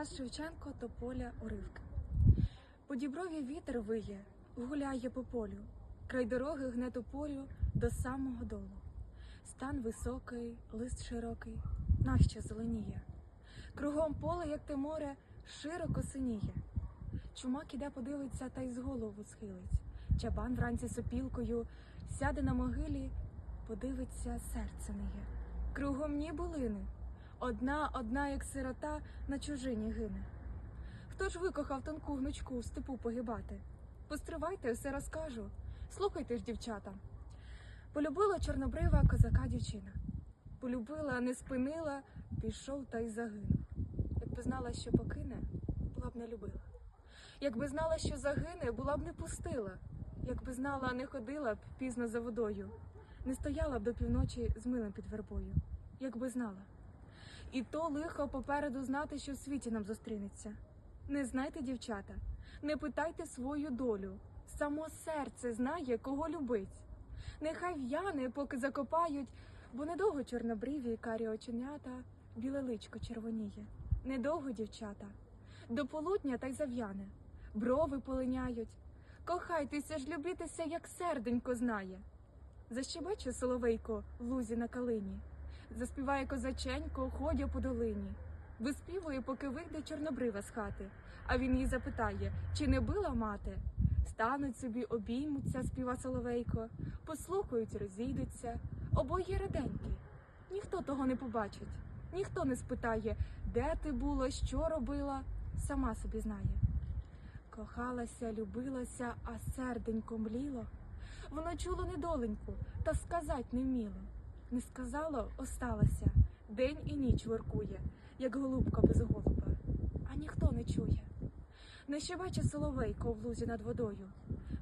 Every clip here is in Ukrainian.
Тарас Шевченко Тополя уривки. По діброві вітер виє, гуляє по полю, край дороги гне тополю до самого долу. Стан високий, лист широкий, нащо зеленіє. Кругом поле, як те море, широко синіє. Чумак іде подивиться та й з голову схилить. Чабан вранці сопілкою сяде на могилі, подивиться, серце не є. Кругом ні булини, одна, одна, як сирота, на чужині гине. Хто ж викохав тонку гнучку в степу погибати? Постривайте, все розкажу. Слухайте ж, дівчата. Полюбила чорнобрива козака дівчина. Полюбила, не спинила, пішов та й загинув. Якби знала, що покине, була б не любила. Якби знала, що загине, була б не пустила. Якби знала, не ходила б пізно за водою, не стояла б до півночі з милим під вербою. Якби знала. І то лихо попереду знати, що в світі нам зустрінеться. Не знайте, дівчата, не питайте свою долю. Само серце знає, кого любить. Нехай в'яне, поки закопають, бо недовго чорнобриві карі оченята, біле личко червоніє. Недовго, дівчата, до полудня та й зав'яне, брови полиняють. Кохайтеся ж, любітеся, як серденько знає. Защебече соловейко в лузі на калині, заспіває козаченько, ходя по долині. Виспівує, поки вийде чорнобрива з хати, а він їй запитає, чи не била мати. Стануть собі, обіймуться, співа соловейко, послухають, розійдуться, обоє раденькі. Ніхто того не побачить, ніхто не спитає, де ти була, що робила, сама собі знає. Кохалася, любилася, а серденько мліло. Воно чуло недоленьку, та сказать не вміло. Не сказало, осталася, день і ніч воркує, як голубка без голуба, а ніхто не чує. Не щебече соловейко в лузі над водою,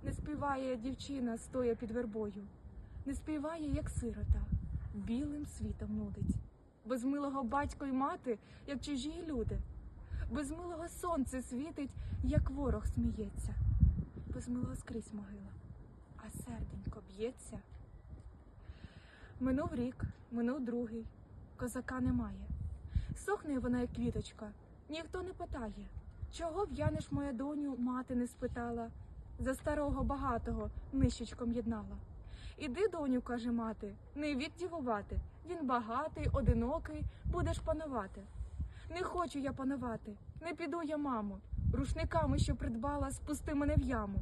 не співає дівчина, стоя під вербою, не співає, як сирота, білим світом нудить. Без милого батько й мати, як чужі люди, без милого сонце світить, як ворог сміється, без милого скрізь могила, а серденько б'ється. Минув рік, минув другий, козака немає. Сохне вона, як квіточка, ніхто не питає. Чого в'янеш моя доню, мати не спитала, за старого багатого нищечком єднала. Іди, доню, каже мати, не вік дівувати. Він багатий, одинокий, будеш панувати. Не хочу я панувати, не піду я, мамо. Рушниками, що придбала, спусти мене в яму.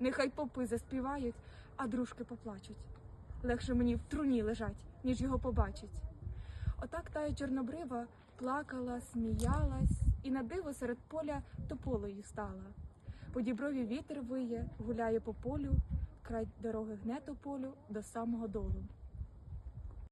Нехай попи заспівають, а дружки поплачуть. Легше мені в труні лежать, ніж його побачить. Отак тая чорнобрива плакала, сміялась, і на диво серед поля тополею стала. По діброві вітер виє, гуляє по полю, край дороги гне тополю до самого долу.